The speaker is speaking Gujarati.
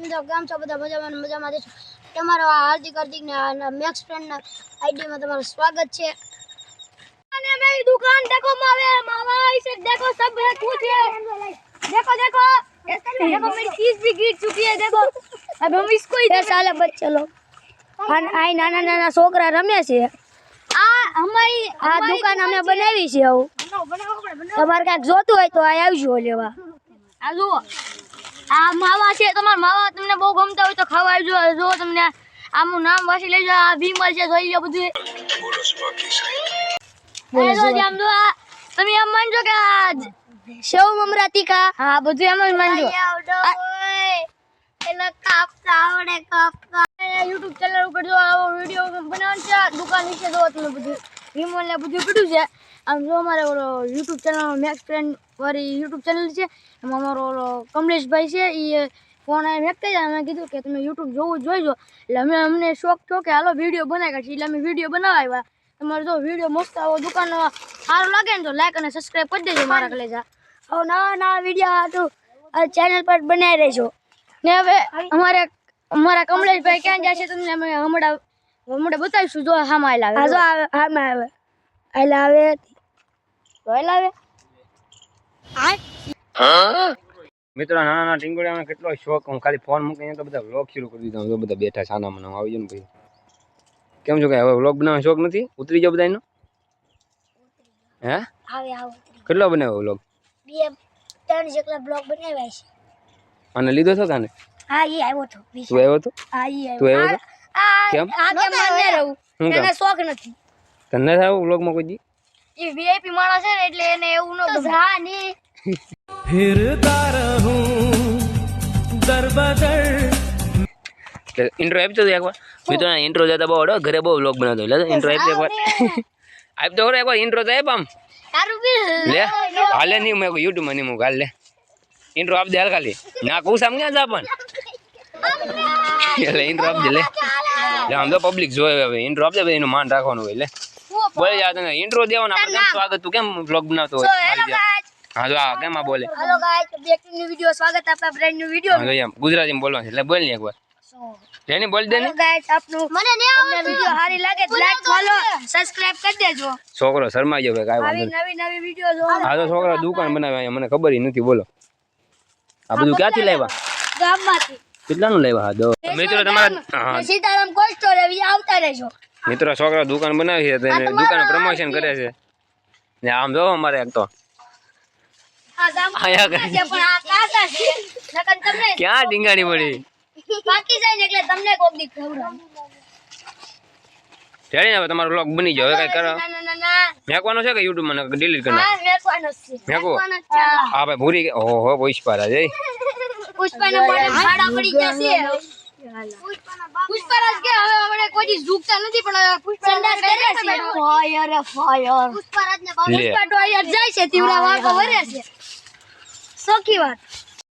મિત્રો કેમ છો બધા મજામાં ને મજામાં જશો તમારો આ હાર્દિક હાર્દિક ને આ મેક્સ ફ્રેન્ડ ના આઈડીમાં તમારું સ્વાગત છે અને मेरी दुकान देखो मावे मामा इसे देखो सब है कुछ है देखो देखो देखो मेरी चीज भी गिर चुकी है देखो अब हम इसको ही એ સાલે બચ્ચે લો અને આ નાના નાના છોકરા રમે છે આ અમારી આ દુકાન અમે બનાવી છે આવું તમારે કાંઈક જોતું હોય તો આ આવજો લેવા આ જુઓ આ માવા છે તમારા માવા તમને બહુ ગમતા હોય તો ખાવા આવજો જો તમને આમનું નામ વાંચી લેજો આ વિમલ છે જોઈ લો બધું. જો. આમ જો આ તમે એમ માનજો કે આ જ- સેવ મમરા તીખા હા બધું એમ જ માનજો. યુટ્યુબ ચેનલ ઉપર જો આવો વીડિયો બનાવવાનો છે દુકાન વિશે જો તમે બધું. વિમલ ને બધું કીધું છે. આમ જો અમારે યુટ્યુબ ચેનલ મેક્સ ફ્રેન્ડ વાળી યુટ્યુબ ચેનલ છે. એમાં અમારો ઓલો કમલેશભાઈ છે એ ફોન મેકતા જાય અમે કીધું કે તમે યુટ્યુબ જોવું જોઈજો. એટલે અમે અમને શોખ થયો કે હાલો વીડિયો બનાવી કાઢીએ એટલે અમે વીડિયો બનાવવા આવ્યા તમારે જો વીડિયો મસ્ત આવો દુકાન સારું લાગે ને તો લાઈક અને સબસ્ક્રાઈબ કરી દેજો મારા કલેજા. હવે નવા નવા વીડિયો હતું આ ચેનલ પર બનાવી રહેજો. ને હવે અમારે અમારા કમલેશભાઈ ક્યાં જાય છે તમને અમે હમણાં હમણાં બતાવીશું જો હામાં આ આવે. જો આવે આમાં આવે. એટલે આવે. મિત્રો નાના નાના ટીંગોળિયાનો કેટલો શોખ. હું ખાલી ફોન મૂકીને તો બધા વ્લોગ શરૂ કરી દીધા. બધા બેઠા છાના મના આવી ને ભાઈ. કેમ છો કે હવે વ્લોગ બનાવવાનો શોખ નથી? ઉતરી જાવ બધાનો હે? કેટલો બનાવ્યો વ્લોગ બે ત્રણ જેટલા બ્લોગ બનાવ્યા છે. અને લીધો છો તાને હા એ આવ્યો હતો તું આવ્યો હતો હા એ આવ્યો. તું આવ્યો કેમ? આ કેમ માને રહું શું શોખ નથી. તને થાય કોઈ દી? એ વીઆઈપી માણસ છે ને એટલે એને એવું ન ગમે. હા ની. ફિરતા રહું ઇન્ટ્રો આપી તો એકવાર. મિત્રો ઇન્ટ્રો જતા બહુ હડો ઘરે બહુ વ્લોગ બનાવતો એટલે ઇન્ટ્રો વાર આપતો આપી એક વાર ઇન્ટ્રો તો આપ લે. હાલે નહીં મેં યુટ્યુબમાં નહીં હાલ લે. ઇન્ટ્રો આપ દે હાલ ખાલી. ના કહું સામ ક્યાં જા પણ. એટલે ઇન્ટ્રો આપ દે લે. આમ તો પબ્લિક જોવે હવે. ઇન્ટ્રો આપ દે એનું માન રાખવાનું હોય લે. બોલે જા તને ઇન્ટ્રો દેવાનું આપણે સ્વાગત તું? કેમ બ્લોગ બનાવતો હોય? જેમ. આ કેમ આ બોલે? Hello guys back new video સ્વાગત આપણા બ્રેન્ડ ન્યુ વિડિયો હાલો એમ ગુજરાતીમાં બોલવાનું છે એટલે બોલ ને એકવાર. જેની બોલ દે ને. ગાઈસ આપનું મને ને તમને વિડિયો સારી લાગે તો લાઈક ફોલો સબસ્ક્રાઇબ કરી દેજો. છોકરો શરમાઈ ગયો ભાઈ કાઈ વાંધો નવી નવી વિડિયો જો હાલો છોકરો દુકાન બનાવે મને ખબર નથી બોલો. આ બધું ક્યાંથી લાવ્યા? ગામમાંથી. કેટલાનું લાવ્યા? હા દો. મિત્રો તમારા સીતારામ કોલ્ડ સ્ટોરેજ આવતા રહેજો. મિત્રો છોકરા દુકાન બનાવી છે દુકાન પ્રમોશન કરે છે. ને આમ જો અમારે એક તો. આયા કરે. પણ આ કાકા છે. નકર તમને ક્યાં ડીંગાણી મળી બાકી જાય ને એટલે તમને કોક દી ખવડાવું. રેડી ને તમારો બ્લોગ બની ગયો. હવે કઈ કરો? મેકવાનો છે કે યુટ્યુબમાં? ડિલીટ કરી નાખ. વેચવાનો છે. મેકો હા. ભાઈ ભૂરી ઓહો પુષ્પારા જય પુષ્પાના મોઢે ઝાડા પડી ગયા છે. પુષ્પરાજ કે હવે આપણે કોઈ ઝૂકતા નથી પણ પુષ્પરાજ કરે છે ફાયર ફાયર. પુષ્પરાજ ને પુષ્પા તો અહીંયા જાય છે તીવડા વાકો વરે છે. સોખી વાત